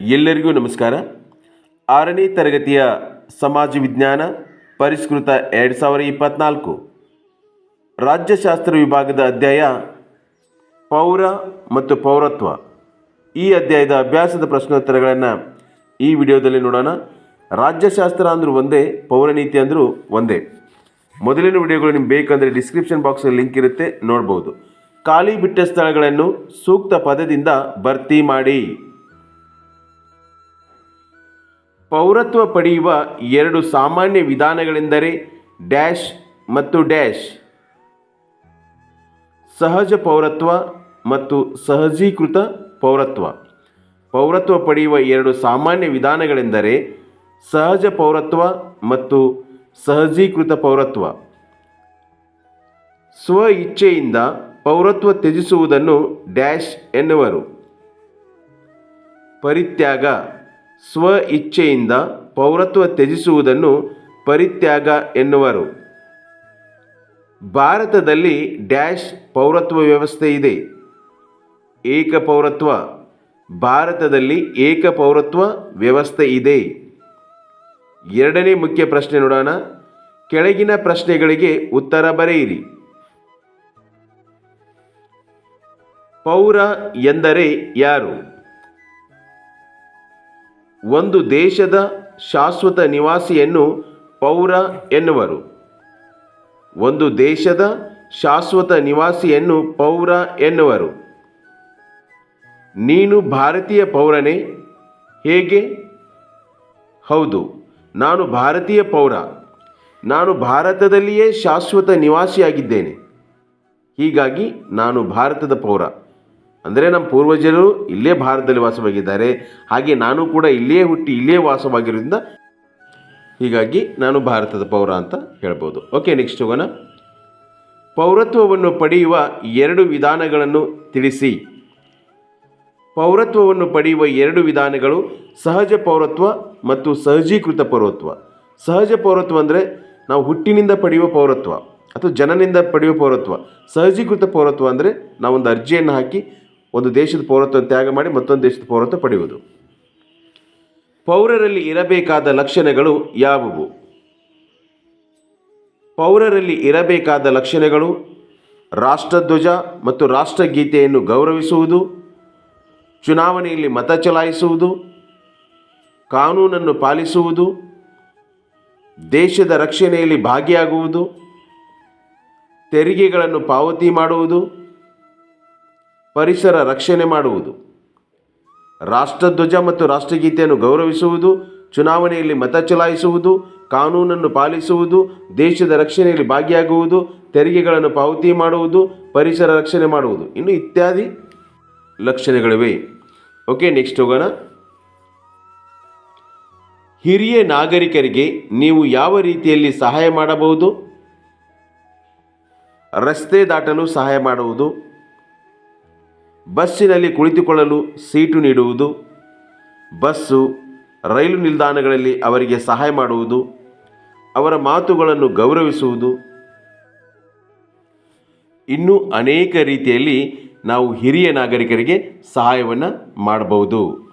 ಎಲ್ಲರಿಗೂ ನಮಸ್ಕಾರ. ಆರನೇ ತರಗತಿಯ ಸಮಾಜ ವಿಜ್ಞಾನ ಪರಿಷ್ಕೃತ ಎರಡು ಸಾವಿರ ಇಪ್ಪತ್ತ್ನಾಲ್ಕು ರಾಜ್ಯಶಾಸ್ತ್ರ ವಿಭಾಗದ ಅಧ್ಯಾಯ ಪೌರ ಮತ್ತು ಪೌರತ್ವ. ಈ ಅಧ್ಯಾಯದ ಅಭ್ಯಾಸದ ಪ್ರಶ್ನೋತ್ತರಗಳನ್ನು ಈ ವಿಡಿಯೋದಲ್ಲಿ ನೋಡೋಣ. ರಾಜ್ಯಶಾಸ್ತ್ರ ಅಂದರೂ ಒಂದೇ ಪೌರನೀತಿ ಅಂದರೂ ಒಂದೇ. ಮೊದಲಿನ ವಿಡಿಯೋಗಳು ನಿಮ್ಗೆ ಬೇಕಂದರೆ ಡಿಸ್ಕ್ರಿಪ್ಷನ್ ಬಾಕ್ಸಲ್ಲಿ ಲಿಂಕ್ ಇರುತ್ತೆ, ನೋಡ್ಬೋದು. ಖಾಲಿ ಬಿಟ್ಟ ಸ್ಥಳಗಳನ್ನು ಸೂಕ್ತ ಪದದಿಂದ ಭರ್ತಿ ಮಾಡಿ. ಪೌರತ್ವ ಪಡೆಯುವ ಎರಡು ಸಾಮಾನ್ಯ ವಿಧಾನಗಳೆಂದರೆ ಡ್ಯಾಶ್ ಮತ್ತು ಡ್ಯಾಶ್. ಸಹಜ ಪೌರತ್ವ ಮತ್ತು ಸಹಜೀಕೃತ ಪೌರತ್ವ. ಪೌರತ್ವ ಪಡೆಯುವ ಎರಡು ಸಾಮಾನ್ಯ ವಿಧಾನಗಳೆಂದರೆ ಸಹಜ ಪೌರತ್ವ ಮತ್ತು ಸಹಜೀಕೃತ ಪೌರತ್ವ. ಸ್ವ ಇಚ್ಛೆಯಿಂದ ಪೌರತ್ವ ತ್ಯಜಿಸುವುದನ್ನು ಡ್ಯಾಶ್ ಎನ್ನುವರು. ಪರಿತ್ಯಾಗ ಸ್ವ ಇಚ್ಛೆಯಿಂದ ಪೌರತ್ವ ತ್ಯಜಿಸುವುದನ್ನು ಪರಿತ್ಯಾಗ ಎನ್ನುವರು. ಭಾರತದಲ್ಲಿ ಡ್ಯಾಶ್ ಪೌರತ್ವ ವ್ಯವಸ್ಥೆ ಇದೆ. ಏಕ ಪೌರತ್ವ. ಭಾರತದಲ್ಲಿ ಏಕ ಪೌರತ್ವ ವ್ಯವಸ್ಥೆ ಇದೆ. ಎರಡನೇ ಮುಖ್ಯ ಪ್ರಶ್ನೆ ನೋಡೋಣ. ಕೆಳಗಿನ ಪ್ರಶ್ನೆಗಳಿಗೆ ಉತ್ತರ ಬರೆಯಿರಿ. ಪೌರ ಎಂದರೆ ಯಾರು? ಒಂದು ದೇಶದ ಶಾಶ್ವತ ನಿವಾಸಿಯನ್ನು ಪೌರ ಎನ್ನುವರು. ಒಂದು ದೇಶದ ಶಾಶ್ವತ ನಿವಾಸಿಯನ್ನು ಪೌರ ಎನ್ನುವರು. ನೀನು ಭಾರತೀಯ ಪೌರನೇ? ಹೇಗೆ? ಹೌದು, ನಾನು ಭಾರತೀಯ ಪೌರ. ನಾನು ಭಾರತದಲ್ಲಿಯೇ ಶಾಶ್ವತ ನಿವಾಸಿಯಾಗಿದ್ದೇನೆ. ಹೀಗಾಗಿ ನಾನು ಭಾರತದ ಪೌರ. ಅಂದರೆ ನಮ್ಮ ಪೂರ್ವಜರು ಇಲ್ಲೇ ಭಾರತದಲ್ಲಿ ವಾಸವಾಗಿದ್ದಾರೆ. ಹಾಗೆ ನಾನು ಕೂಡ ಇಲ್ಲೇ ಹುಟ್ಟಿ ಇಲ್ಲೇ ವಾಸವಾಗಿರೋದ್ರಿಂದ ಹೀಗಾಗಿ ನಾನು ಭಾರತದ ಪೌರ ಅಂತ ಹೇಳ್ಬೋದು. ಓಕೆ ನೆಕ್ಸ್ಟ್ ಹೋಗೋಣ. ಪೌರತ್ವವನ್ನು ಪಡೆಯುವ ಎರಡು ವಿಧಾನಗಳನ್ನು ತಿಳಿಸಿ. ಪೌರತ್ವವನ್ನು ಪಡೆಯುವ ಎರಡು ವಿಧಾನಗಳು ಸಹಜ ಪೌರತ್ವ ಮತ್ತು ಸಹಜೀಕೃತ ಪೌರತ್ವ. ಸಹಜ ಪೌರತ್ವ ಅಂದರೆ ನಾವು ಹುಟ್ಟಿನಿಂದ ಪಡೆಯುವ ಪೌರತ್ವ ಅಥವಾ ಜನನಿಂದ ಪಡೆಯುವ ಪೌರತ್ವ. ಸಹಜೀಕೃತ ಪೌರತ್ವ ಅಂದರೆ ನಾವೊಂದು ಅರ್ಜಿಯನ್ನು ಹಾಕಿ ಒಂದು ದೇಶದ ಪೌರತ್ವ ತ್ಯಾಗ ಮಾಡಿ ಮತ್ತೊಂದು ದೇಶದ ಪೌರತ್ವ ಪಡೆಯುವುದು. ಪೌರರಲ್ಲಿ ಇರಬೇಕಾದ ಲಕ್ಷಣಗಳು ಯಾವುವು? ಪೌರರಲ್ಲಿ ಇರಬೇಕಾದ ಲಕ್ಷಣಗಳು ರಾಷ್ಟ್ರಧ್ವಜ ಮತ್ತು ರಾಷ್ಟ್ರಗೀತೆಯನ್ನು ಗೌರವಿಸುವುದು, ಚುನಾವಣೆಯಲ್ಲಿ ಮತ ಚಲಾಯಿಸುವುದು, ಕಾನೂನನ್ನು ಪಾಲಿಸುವುದು, ದೇಶದ ರಕ್ಷಣೆಯಲ್ಲಿ ಭಾಗಿಯಾಗುವುದು, ತೆರಿಗೆಗಳನ್ನು ಪಾವತಿ ಮಾಡುವುದು ಪರಿಸರ ರಕ್ಷಣೆ ಮಾಡುವುದು. ರಾಷ್ಟ್ರಧ್ವಜ ಮತ್ತು ರಾಷ್ಟ್ರಗೀತೆಯನ್ನು ಗೌರವಿಸುವುದು, ಚುನಾವಣೆಯಲ್ಲಿ ಮತ ಚಲಾಯಿಸುವುದು, ಕಾನೂನನ್ನು ಪಾಲಿಸುವುದು, ದೇಶದ ರಕ್ಷಣೆಯಲ್ಲಿ ಭಾಗಿಯಾಗುವುದು, ತೆರಿಗೆಗಳನ್ನು ಪಾವತಿ ಮಾಡುವುದು, ಪರಿಸರ ರಕ್ಷಣೆ ಮಾಡುವುದು. ಇನ್ನು ಇತ್ಯಾದಿ ಲಕ್ಷಣಗಳಿವೆ. ಓಕೆ ನೆಕ್ಸ್ಟ್ ಹೋಗೋಣ. ಹಿರಿಯ ನಾಗರಿಕರಿಗೆ ನೀವು ಯಾವ ರೀತಿಯಲ್ಲಿ ಸಹಾಯ ಮಾಡಬಹುದು? ರಸ್ತೆ ದಾಟಲು ಸಹಾಯ ಮಾಡುವುದು. ಬಸ್ಸಿನಲ್ಲಿ ಕುಳಿತುಕೊಳ್ಳಲು ಸೀಟು ನೀಡುವುದು, ಬಸ್ಸು ರೈಲು ನಿಲ್ದಾಣಗಳಲ್ಲಿ ಅವರಿಗೆ ಸಹಾಯ ಮಾಡುವುದು, ಅವರ ಮಾತುಗಳನ್ನು ಗೌರವಿಸುವುದು. ಇನ್ನೂ ಅನೇಕ ರೀತಿಯಲ್ಲಿ ನಾವು ಹಿರಿಯ ನಾಗರಿಕರಿಗೆ ಸಹಾಯವನ್ನು ಮಾಡಬಹುದು.